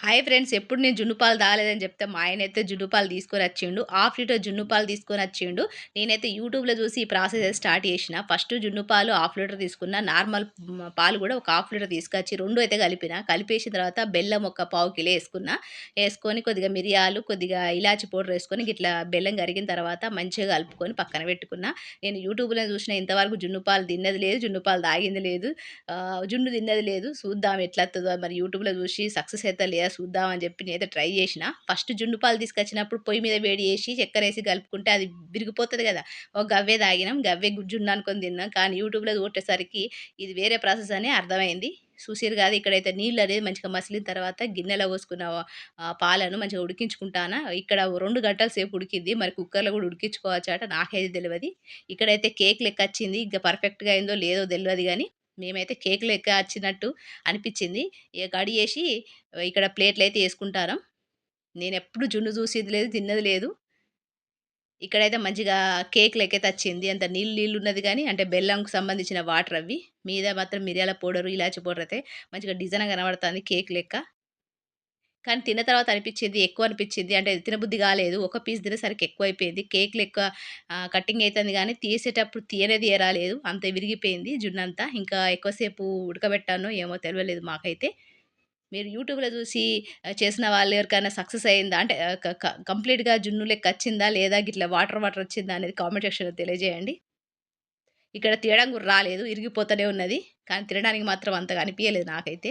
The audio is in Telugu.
హాయ్ ఫ్రెండ్స్ ఎప్పుడు నేను జున్ను పాలు తాగలేదని చెప్తే మా ఆయన అయితే జున్ను పాలు తీసుకొని వచ్చిండు. హాఫ్ లీటర్ జున్ను పాలు తీసుకొని వచ్చిండు. నేనైతే యూట్యూబ్లో చూసి ఈ ప్రాసెస్ స్టార్ట్ చేసిన. ఫస్ట్ జున్ను పాలు హాఫ్ లీటర్ తీసుకున్న. నార్మల్ పాలు కూడా ఒక హాఫ్ లీటర్ తీసుకొచ్చి రెండు అయితే కలిపిన. కలిపేసిన తర్వాత బెల్లం ఒక పావు కిలో వేసుకున్న. వేసుకొని కొద్దిగా మిరియాలు కొద్దిగా ఇలాచి పౌడర్ వేసుకొని ఇట్లా బెల్లం కరిగిన తర్వాత మంచిగా కలుపుకొని పక్కన పెట్టుకున్న. నేను యూట్యూబ్లో చూసిన ఇంతవరకు జున్ను పాలు తిన్నది లేదు జున్నుపాలు తాగింది లేదు. జున్ను తిన్నది లేదు. చూద్దాం ఎట్లా మరి యూట్యూబ్లో చూసి సక్సెస్ అయితే లేదు చూద్దాం చూద్దామని చెప్పి నేనైతే ట్రై చేసిన. ఫస్ట్ జుండు పాలు తీసుకొచ్చినప్పుడు పొయ్యి మీద వేడి చేసి చక్కెర వేసి కలుపుకుంటే అది విరిగిపోతుంది కదా. ఒక గవ్వే తాగినాం గవ్వే గుజ్జుండు అనుకొని తిన్నాం. కానీ యూట్యూబ్లో కొట్టేసరికి ఇది వేరే ప్రాసెస్ అని అర్థమైంది. చూసిరు కాదు ఇక్కడైతే నీళ్ళు అనేది మంచిగా మసిలిన తర్వాత గిన్నెలో పోసుకున్న పాలను మంచిగా ఉడికించుకుంటానా. ఇక్కడ రెండు గంటల సేపు ఉడికింది. మరి కుక్కర్లో కూడా ఉడికించుకోవచ్చు అట నాకైతే తెలియదు ఇక్కడైతే కేక్ లెక్క వచ్చింది. ఇంకా పర్ఫెక్ట్గా అయిందో లేదో తెలియదు కానీ మేమైతే కేక్ లెక్క వచ్చినట్టు అనిపించింది ఇక కడి చేసి ఇక్కడ ప్లేట్లు అయితే వేసుకుంటారు నేను ఎప్పుడు జున్ను చూసేది లేదు తిన్నది లేదు. ఇక్కడైతే మంచిగా కేక్ లెక్కైతే వచ్చింది అంత నీళ్ళు నీళ్ళు ఉన్నది కానీ అంటే బెల్లంకు సంబంధించిన వాటర్ అవి మీద మాత్రం మిరియాల పౌడరు ఇలాచి పౌడర్ అయితే మంచిగా డిజైన్ కనబడుతుంది కేక్ లెక్క కానీ తిన్న తర్వాత అనిపించింది ఎక్కువ అనిపించింది. అంటే తినబుద్ధి కాలేదు. ఒక పీస్ తినేసరికి ఎక్కువ అయిపోయింది కేక్ ఎక్కువ కటింగ్ అవుతుంది కానీ తీసేటప్పుడు తీయనే తీయరాలేదు. అంత విరిగిపోయింది జున్నంతా. ఇంకా ఎక్కువసేపు ఉడకబెట్టాను ఏమో తెలియలేదు మాకైతే. మీరు యూట్యూబ్లో చూసి చేసిన వాళ్ళు ఎవరికైనా సక్సెస్ అయిందా? అంటే కంప్లీట్గా జున్ను లెక్క వచ్చిందా? లేదా? గిట్లా వాటర్ వాటర్ వచ్చిందా? అనేది కామెంట్ సెక్షన్లో తెలియజేయండి. ఇక్కడ తీయడం కూడా రాలేదు. ఇరిగిపోతూనే ఉన్నది. కానీ తినడానికి మాత్రం అంతగా అనిపించలేదు నాకైతే.